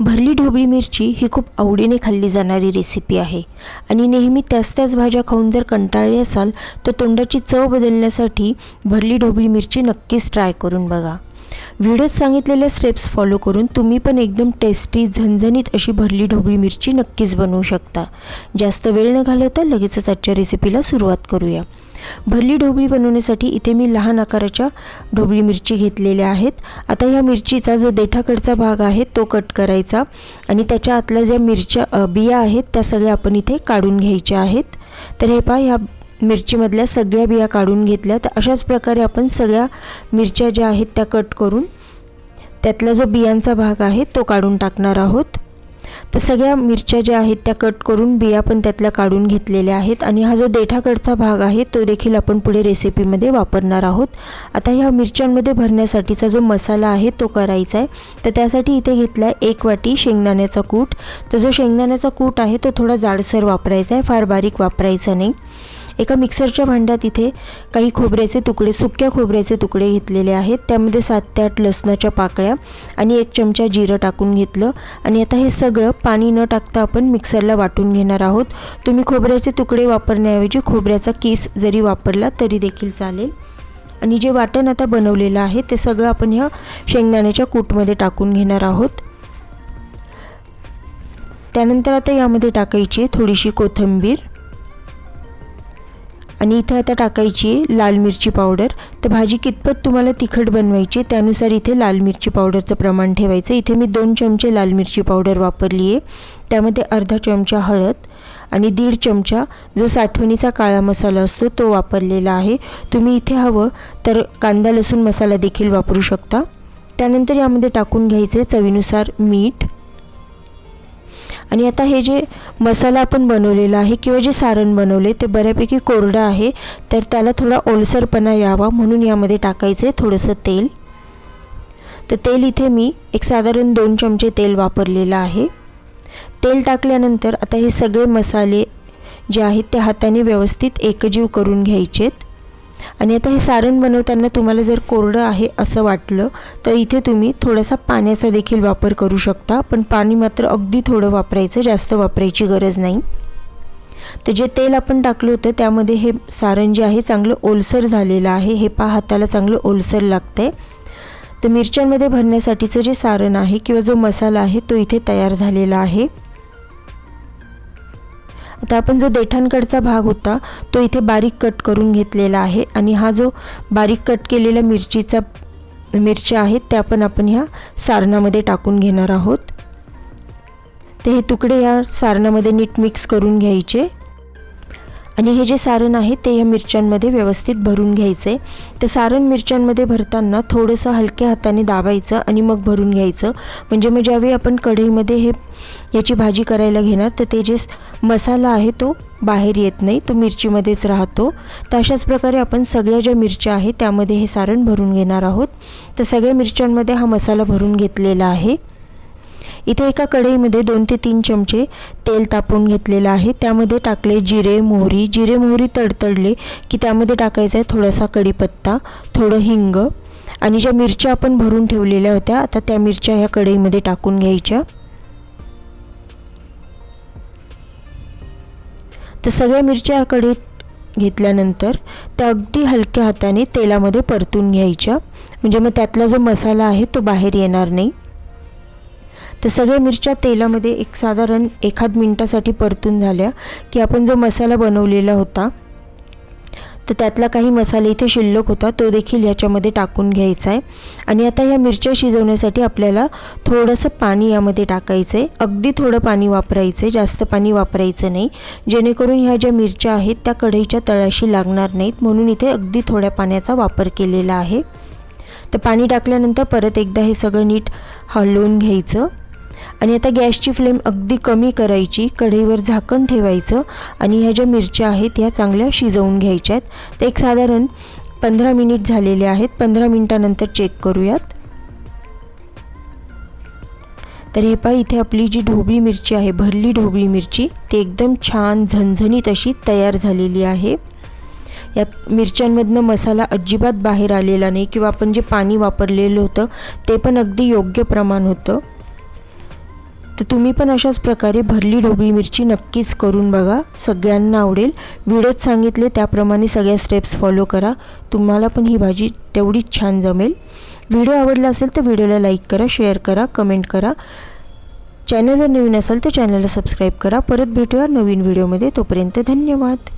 भरली ढोबळी मिरची ही खूप आवडीने खाल्ली जाणारी रेसिपी आहे. आणि नेहमी त्याच त्याच भाज्या खाऊन जर कंटाळले असाल तर तोंडाची चव बदलण्यासाठी भरली ढोबळी मिरची नक्कीच ट्राय करून बघा. व्हिडिओत सांगितलेल्या स्टेप्स फॉलो करून तुम्ही पण एकदम टेस्टी झणझणीत अशी भरली ढोबळी मिरची नक्कीच बनवू शकता. जास्त वेळ न घालवता लगेचच आजच्या रेसिपीला सुरुवात करूया. भरली ढोबळी बनवण्यासाठी इथे मी लहान आकाराच्या ढोबळी मिरची घेतलेल्या आहेत. आता ह्या मिरचीचा जो देठाकडचा भाग आहे तो कट करायचा. आणि त्याच्या आतल्या ज्या मिरच्या बिया आहेत त्या सगळ्या आपण इथे काढून घ्यायच्या आहेत. तर हे पहा ह्या मिरचीमधल्या सगळ्या बिया काढून घेतल्या. तर अशाच प्रकारे आपण सगळ्या मिरच्या ज्या आहेत त्या कट करून त्यातला जो बियांचा भाग आहे तो काढून टाकणार आहोत. तर सगळ्या मिरच्या ज्या आहेत त्या कट करून बिया पण त्यातल्या काढून घेतलेल्या आहेत. आणि हा जो देठाकडचा भाग आहे तो देखील आपण पुढे रेसिपीमध्ये वापरणार आहोत. आता ह्या मिरच्यांमध्ये भरण्यासाठीचा जो मसाला आहे तो करायचा आहे. तर त्यासाठी इथे घेतला आहे एक वाटी शेंगदाण्याचा कूट. तर जो शेंगदाण्याचा कूट आहे तो थोडा जाडसर वापरायचा आहे. फार बारीक वापरायचा नाही. एका मिक्सरच्या भांड्यात इथे काही खोबऱ्याचे तुकडे सुक्या खोबऱ्याचे तुकडे घेतलेले आहेत. त्यामध्ये सात ते आठ लसणाच्या पाकळ्या आणि एक चमचा जिरं टाकून घेतलं. आणि आता हे सगळं पाणी न टाकता आपण मिक्सरला वाटून घेणार आहोत. तुम्ही खोबऱ्याचे तुकडे वापरण्याऐवजी खोबऱ्याचा किस जरी वापरला तरी देखील चालेल. आणि जे वाटण आता बनवलेलं आहे ते सगळं आपण ह्या शेंगदाण्याच्या कूटमध्ये टाकून घेणार आहोत. त्यानंतर आता यामध्ये टाकायची थोडीशी कोथिंबीर. आणि इथं आता टाकायची आहे लाल मिरची पावडर. तर भाजी कितपत तुम्हाला तिखट बनवायची आहे, त्यानुसार इथे लाल मिरची पावडरचं प्रमाण ठेवायचं इथे मी दोन चमचे लाल मिरची पावडर वापरली आहे. त्यामध्ये अर्धा चमचा हळद आणि दीड चमचा जो साठवणीचा काळा मसाला असतो तो वापरलेला आहे. तुम्ही इथे हवं तर कांदा लसूण मसाला देखील वापरू शकता. त्यानंतर यामध्ये टाकून घ्यायचे चवीनुसार मीठ आणि आता हे जे मसाला आपण बनवलेला आहे किंवा जे सारण बनवले ते बऱ्यापैकी कोरडं आहे तर त्याला थोडा ओलसरपणा यावा म्हणून यामध्ये टाकायचं आहे थोडंसं तेल. तर तेल इथे मी एक साधारण दोन चमचे तेल वापरलेलं आहे. तेल टाकल्यानंतर आता हे सगळे मसाले जे आहेत ते हाताने व्यवस्थित एकजीव करून घ्यायचेत. आणि आता हे सारण बनवताना तुम्हाला जर कोरडं आहे असं वाटलं तर इथे तुम्ही थोडासा पाण्याचा देखील वापर करू शकता. पण पाणी मात्र अगदी थोडं वापरायचं जास्त वापरायची गरज नाही. तर जे तेल आपण टाकलं होतं त्यामध्ये हे सारण जे आहे चांगलं ओलसर झालेलं आहे. हे पहा हाताला चांगलं ओलसर लागतं आहे तर मिरच्यांमध्ये भरण्यासाठीचं जे सारण आहे किंवा जो मसाला आहे तो इथे तयार झालेला आहे. आता आपण जो देठांकडचा भाग होता तो इथे बारीक कट करून घेतलेला आहे आणि हा जो बारीक कट केलेला मिरचीचा मिरच्या आहेत त्या पण आपण ह्या सारणामध्ये टाकून घेणार आहोत. ते हे तुकडे या सारणामध्ये नीट मिक्स करून घ्यायचे. आणि हे जे सारण आहे ते या मिरच्यांमध्ये व्यवस्थित भरून घ्यायचं. आहे तर सारण मिरच्यांमध्ये भरताना थोडंसं हलक्या हाताने दाबायचं आणि मग भरून घ्यायचं. म्हणजे मग ज्यावेळी आपण कढईमध्ये हे याची भाजी करायला घेणार तर ते जे मसाला आहे तो बाहेर येत नाही तो मिरचीमध्येच राहतो. तर अशाच प्रकारे आपण सगळ्या ज्या मिरच्या आहेत त्यामध्ये हे सारण भरून घेणार आहोत. तर सगळ्या मिरच्यांमध्ये हा मसाला भरून घेतलेला आहे. इथे एका कढईमध्ये दोन ते तीन चमचे तेल तापवून घेतलेलं आहे. त्यामध्ये टाकले जिरे मोहरी. जिरे मोहरी तडतडले की त्यामध्ये टाकायचं आहे थोडासा कढीपत्ता थोडं हिंग आणि ज्या मिरच्या आपण भरून ठेवलेल्या होत्या आता त्या मिरच्या ह्या कढईमध्ये टाकून घ्यायच्या. तर सगळ्या मिरच्या ह्या कढईत घेतल्यानंतर त्या अगदी हलक्या हाताने तेलामध्ये परतून घ्यायच्या. म्हणजे मग त्यातला जो मसाला आहे तो बाहेर येणार नाही. तर सगळ्या मिरच्या तेलामध्ये एक साधारण एखाद मिनटासाठी परतून झाल्या की आपण जो मसाला बनवलेला होता तर त्यातला काही मसाला इथे शिल्लक होता तो देखील ह्याच्यामध्ये टाकून घ्यायचा आहे. आणि आता ह्या मिरच्या शिजवण्यासाठी आपल्याला थोडंसं पाणी यामध्ये टाकायचं आहे अगदी थोडं पाणी वापरायचं आहे जास्त पाणी वापरायचं नाही. जेणेकरून ह्या ज्या मिरच्या आहेत त्या कढईच्या तळाशी लागणार नाहीत. म्हणून इथे अगदी थोड्या पाण्याचा वापर केलेला आहे. तर पाणी टाकल्यानंतर परत एकदा हे सगळं नीट हलवून घ्यायचं. आणि आता गॅसची फ्लेम अगदी कमी करायची कढईवर झाकण ठेवायचं आणि ह्या ज्या मिरच्या आहेत ह्या चांगल्या शिजवून घ्यायच्या आहेत. तर एक साधारण पंधरा मिनिट झालेले आहेत. पंधरा मिनटानंतर चेक करूयात. तर हे पहा इथे आपली जी ढोबळी मिरची आहे भरली ढोबळी मिरची ती एकदम छान झणझणीत अशी तयार झालेली आहे. यात मिरच्यांमधनं मसाला अजिबात बाहेर आलेला नाही किंवा आपण जे पाणी वापरलेलं होतं ते पण अगदी योग्य प्रमाण होतं. तर तुम्ही पण अशाच प्रकारे भरली ढोबळी मिरची नक्कीच करून बघा. सगळ्यांना आवडेल. व्हिडिओत सांगितले त्याप्रमाणे सगळ्या स्टेप्स फॉलो करा. तुम्हाला पण ही भाजी तेवढीच छान जमेल. व्हिडिओ आवडला असेल तर व्हिडिओला लाईक करा शेअर करा कमेंट करा. चॅनलवर नवीन असाल तर चॅनलला सबस्क्राईब करा. परत भेटूया नवीन व्हिडिओमध्ये तोपर्यंत धन्यवाद.